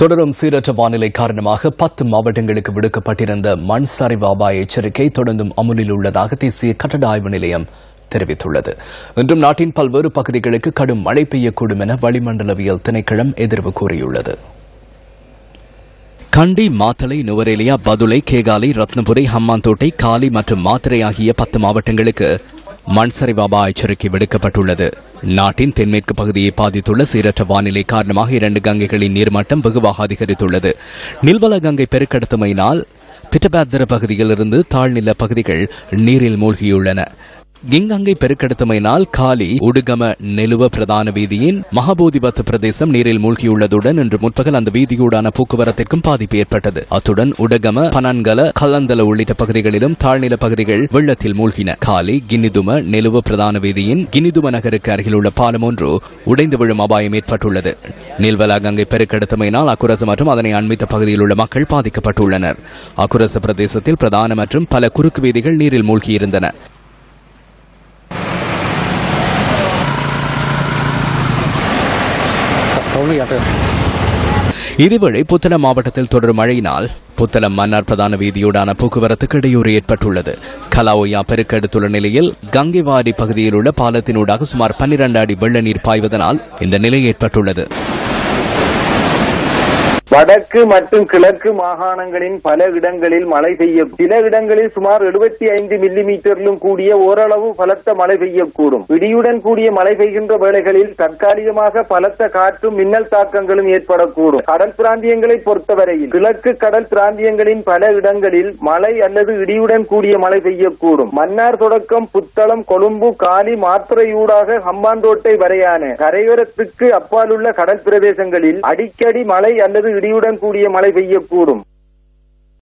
தொடரும் சீரற்ற வானிலை காரணமாக பத்து மாவட்டங்களுக்கு விடுக்கப்பட்டிருந்த மண் சரிவு அபாய எச்சரிக்கை தொடர்ந்தும் அமுலில் உள்ளதாக தேசிய கட்டட ஆய்வு நிலையம் தெரிவித்துள்ளது. இன்றும் நாட்டின் பல்வேறு பகுதிகளுக்கு கடும் மழை பெய்யக்கூடும் என வளிமண்டலவியல் திணைக்களம் எதிர்வு கூறியுள்ளது. கண்டி மாத்தளை நுவரேலியா பதுளை கேகாலை ரத்னபுரி ஹம்மாந்தோட்டை காலி மற்றும் மாத்திரை ஆகிய பத்து மாவட்டங்களுக்கு மண் பாபா எச்சரிக்கை விடுக்கப்பட்டுள்ளது. நாட்டின் தென்மேற்கு பகுதியை பாதித்துள்ள சீரற்ற வானிலை காரணமாக இரண்டு கங்கைகளின் நீர்மட்டம் வெகுவாக அதிகரித்துள்ளது. நில்வல கங்கை பெருக்கெடுத்தமையினால் திட்டபாத்திர பகுதியிலிருந்து தாழ்நில பகுதிகள் நீரில் மூழ்கியுள்ளன. கிங்கங்கை பெருக்கெடுத்தமையினால் காலி உடுகம நெலுவ பிரதான வீதியின் மகாபோதிபத் பிரதேசம் நீரில் மூழ்கியுள்ளதுடன் இன்று முற்பகல் அந்த வீதியூடான போக்குவரத்திற்கும் பாதிப்பு ஏற்பட்டது. அத்துடன் உடகம பனன்கல கலந்தல உள்ளிட்ட பகுதிகளிலும் தாழ்நில பகுதிகள் வெள்ளத்தில் மூழ்கின. காலி கினிதும நெலுவ பிரதான வீதியின் கினிதும நகருக்கு அருகிலுள்ள பாலம் ஒன்று உடைந்து விழும் அபாயம் ஏற்பட்டுள்ளது. நீல்வலா கங்கை பெருக்கெடுத்தமையினால் அக்குரசு மற்றும் அதனை அண்மித்த பகுதியில் உள்ள மக்கள் பாதிக்கப்பட்டுள்ளனர். அக்குரசு பிரதேசத்தில் பிரதான மற்றும் பல குறுக்கு வீதிகள் நீரில் மூழ்கியிருந்தன. இதேவேளை புத்தளம் மாவட்டத்தில் தொடரும் மழையினால் புத்தளம் மன்னார் பிரதான வீதியூடான போக்குவரத்துக்கு இடையூறு ஏற்பட்டுள்ளது. கலாவோயா பெருக்கெடுத்துள்ள நிலையில் கங்கைவாடி பகுதியில் உள்ள பாலத்தினூடாக சுமார் பன்னிரண்டு அடி வெள்ள நீர் பாய்வதனால் இந்த நிலை ஏற்பட்டுள்ளது. வடக்கு மற்றும் கிழக்கு மாகாணங்களின் பல இடங்களில் மழை பெய்யும். சில இடங்களில் சுமார் எழுபத்தி ஐந்து மில்லி மீட்டரிலும் கூடிய ஓரளவு பலத்த மழை பெய்யக்கூடும். இடியுடன் கூடிய மழை பெய்கின்ற வேளைகளில் தற்காலிகமாக பலத்த காற்றும் மின்னல் தாக்கங்களும் ஏற்படக்கூடும். கடல் பிராந்தியங்களை பொறுத்தவரையில் கிழக்கு கடல் பிராந்தியங்களின் பல இடங்களில் மழை அல்லது இடியுடன் கூடிய மழை பெய்யக்கூடும். மன்னார் தொடக்கம் புத்தளம் கொழும்பு காலி மாத்திரையூடாக ஹம்பாந்தோட்டை வரையான கரையோரத்துக்கு அப்பாலுள்ள கடல் பிரதேசங்களில் அடிக்கடி மழை அல்லது இடியுடன் கூடிய மழை பெய்யக்கூடும்.